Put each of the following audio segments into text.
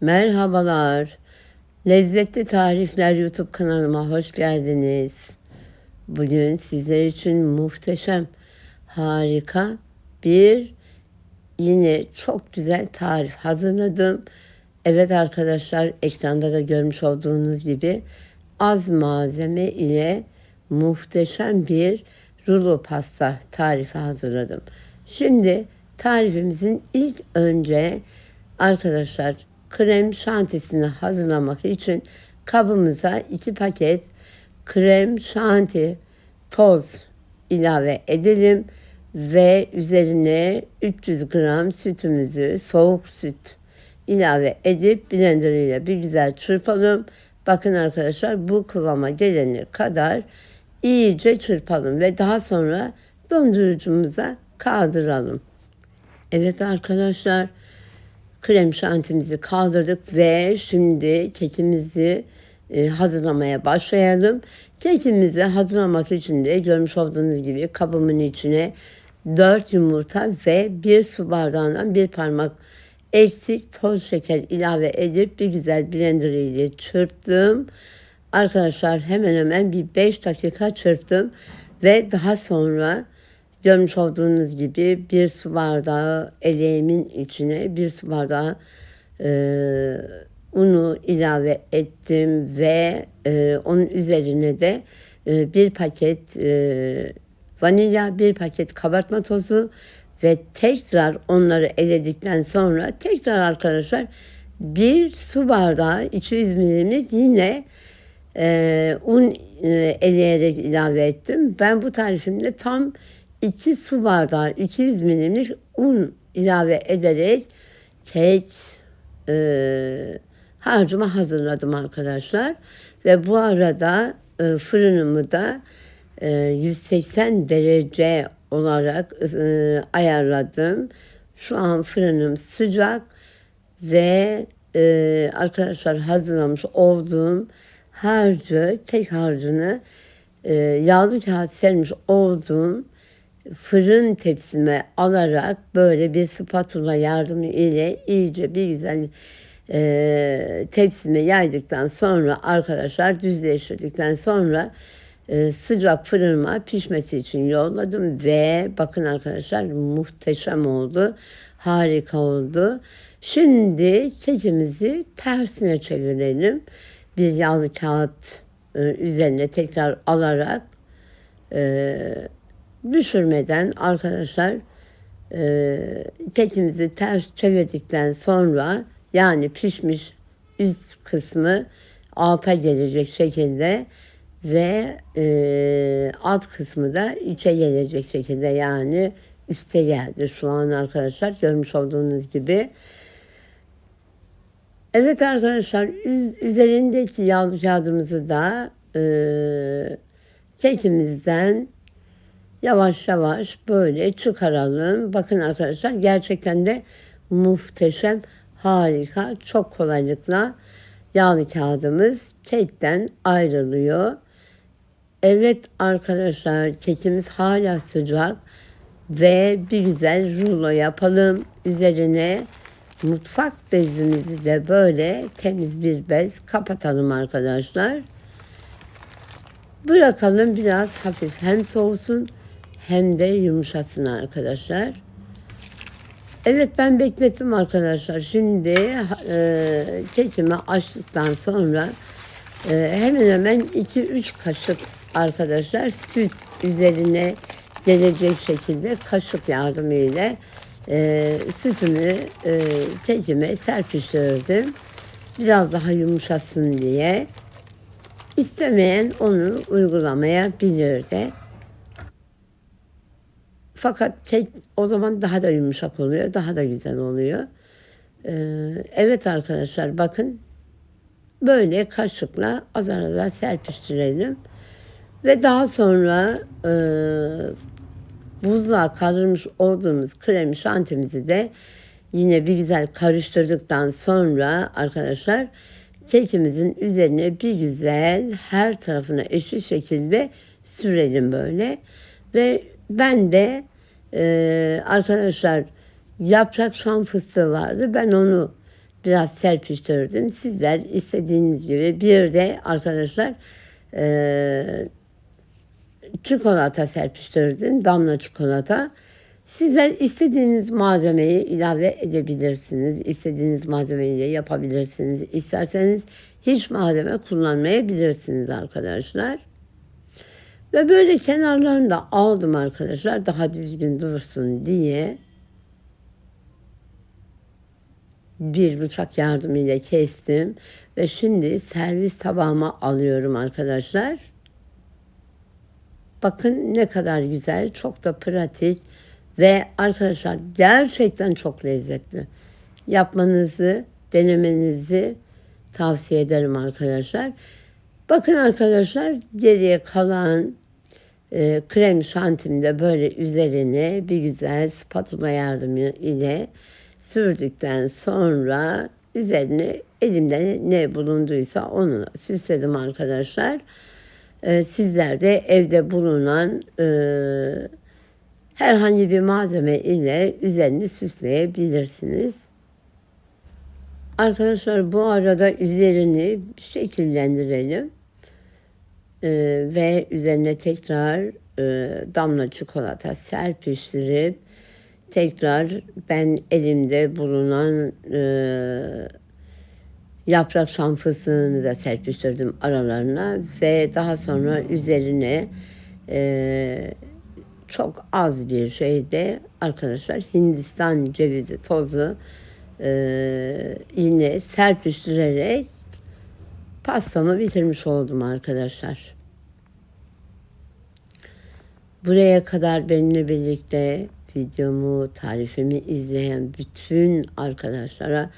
Merhabalar. Lezzetli Tarifler YouTube kanalıma hoş geldiniz. Bugün sizler için muhteşem, harika bir yine çok güzel tarif hazırladım. Evet arkadaşlar ekranda da görmüş olduğunuz gibi az malzeme ile muhteşem bir rulo pasta tarifi hazırladım. Şimdi tarifimizin ilk önce arkadaşlar krem şantisini hazırlamak için kabımıza iki paket krem şanti toz ilave edelim ve üzerine 300 gram sütümüzü soğuk süt ilave edip blender ile bir güzel çırpalım. Bakın arkadaşlar bu kıvama gelene kadar iyice çırpalım ve daha sonra dondurucumuza kaldıralım. Evet arkadaşlar krem şantimizi kaldırdık ve şimdi kekimizi e, hazırlamaya başlayalım. Kekimizi hazırlamak için de görmüş olduğunuz gibi kabımın içine 4 yumurta ve 1 su bardağından bir parmak eksik toz şeker ilave edip bir güzel blender ile çırptım. Arkadaşlar hemen hemen bir 5 dakika çırptım ve daha sonra görmüş olduğunuz gibi bir su bardağı eleğimin içine bir su bardağı e, unu ilave ettim ve e, onun üzerine de e, bir paket e, vanilya, bir paket kabartma tozu ve tekrar onları eledikten sonra tekrar arkadaşlar bir su bardağı 200 milimlik yine e, un e, eleyerek ilave ettim. Ben bu tarifimde tam 2 su bardağı 200 milimlik un ilave ederek kek e, harcımı hazırladım arkadaşlar. Ve bu arada e, fırınımı da e, 180 derece olarak e, ayarladım. Şu an fırınım sıcak ve e, arkadaşlar hazırlamış olduğum harcı, tek harcını e, yağlı kağıt sermiş olduğum fırın tepsime alarak böyle bir spatula yardımı ile iyice bir güzel e, tepsime yaydıktan sonra arkadaşlar düzleştirdikten sonra e, sıcak fırınıma pişmesi için yolladım ve bakın arkadaşlar muhteşem oldu. Harika oldu. Şimdi kekimizi tersine çevirelim. Bir yağlı kağıt e, üzerine tekrar alarak e, düşürmeden arkadaşlar e, kekimizi ters çevirdikten sonra yani pişmiş üst kısmı alta gelecek şekilde ve e, alt kısmı da içe gelecek şekilde yani üste geldi şu an arkadaşlar görmüş olduğunuz gibi. Evet arkadaşlar üzerindeki yağlı kağıdımızı da e, kekimizden yavaş yavaş böyle çıkaralım. Bakın arkadaşlar gerçekten de muhteşem, harika, çok kolaylıkla yağlı kağıdımız kekten ayrılıyor. Evet arkadaşlar kekimiz hala sıcak ve bir güzel rulo yapalım. Üzerine mutfak bezimizi de böyle temiz bir bez kapatalım arkadaşlar. Bırakalım biraz hafif hem soğusun hem de yumuşasın arkadaşlar. Evet ben beklettim arkadaşlar. Şimdi e, kekimi açtıktan sonra e, hemen hemen 2-3 kaşık arkadaşlar süt üzerine gelecek şekilde kaşık yardımıyla e, sütümü e, kekime serpiştirdim. Biraz daha yumuşasın diye. İstemeyen onu uygulamayabilir de. Fakat kek o zaman daha da yumuşak oluyor, daha da güzel oluyor. Ee, evet arkadaşlar bakın böyle kaşıkla azar azar serpiştirelim. Ve daha sonra e, buzluğa kaldırmış olduğumuz krem şantimizi de yine bir güzel karıştırdıktan sonra arkadaşlar kekimizin üzerine bir güzel her tarafına eşit şekilde sürelim böyle. Ve ben de e, arkadaşlar yaprak şam fıstığı vardı. Ben onu biraz serpiştirdim. Sizler istediğiniz gibi bir de arkadaşlar e, çikolata serpiştirdim. Damla çikolata. Sizler istediğiniz malzemeyi ilave edebilirsiniz. İstediğiniz malzemeyle yapabilirsiniz. İsterseniz hiç malzeme kullanmayabilirsiniz arkadaşlar. Ve böyle kenarlarını da aldım arkadaşlar. Daha düzgün dursun diye. Bir bıçak yardımıyla kestim. Ve şimdi servis tabağıma alıyorum arkadaşlar. Bakın ne kadar güzel. Çok da pratik. Ve arkadaşlar gerçekten çok lezzetli. Yapmanızı, denemenizi tavsiye ederim arkadaşlar. Bakın arkadaşlar geriye kalan e, krem şantimde böyle üzerine bir güzel spatula yardımı ile sürdükten sonra üzerine elimde ne bulunduysa onu süsledim arkadaşlar. E, sizler de evde bulunan e, herhangi bir malzeme ile üzerini süsleyebilirsiniz. Arkadaşlar bu arada üzerini şekillendirelim. Ee, ve üzerine tekrar e, damla çikolata serpiştirip tekrar ben elimde bulunan e, yaprak şan fıstığını da serpiştirdim aralarına ve daha sonra üzerine e, çok az bir şeyde arkadaşlar Hindistan cevizi tozu e, yine serpiştirerek pastamı bitirmiş oldum arkadaşlar. Buraya kadar benimle birlikte videomu, tarifimi izleyen bütün arkadaşlara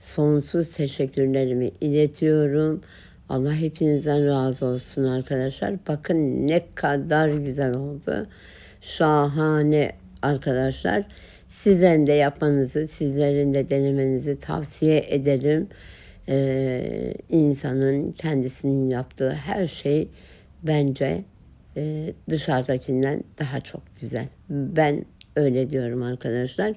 sonsuz teşekkürlerimi iletiyorum. Allah hepinizden razı olsun arkadaşlar. Bakın ne kadar güzel oldu. Şahane arkadaşlar. Sizlerin de yapmanızı, sizlerin de denemenizi tavsiye ederim. Ee, insanın kendisinin yaptığı her şey bence e, dışarıdakinden daha çok güzel. Ben öyle diyorum arkadaşlar.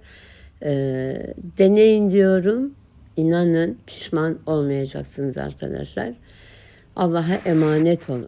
Ee, deneyin diyorum. İnanın pişman olmayacaksınız arkadaşlar. Allah'a emanet olun.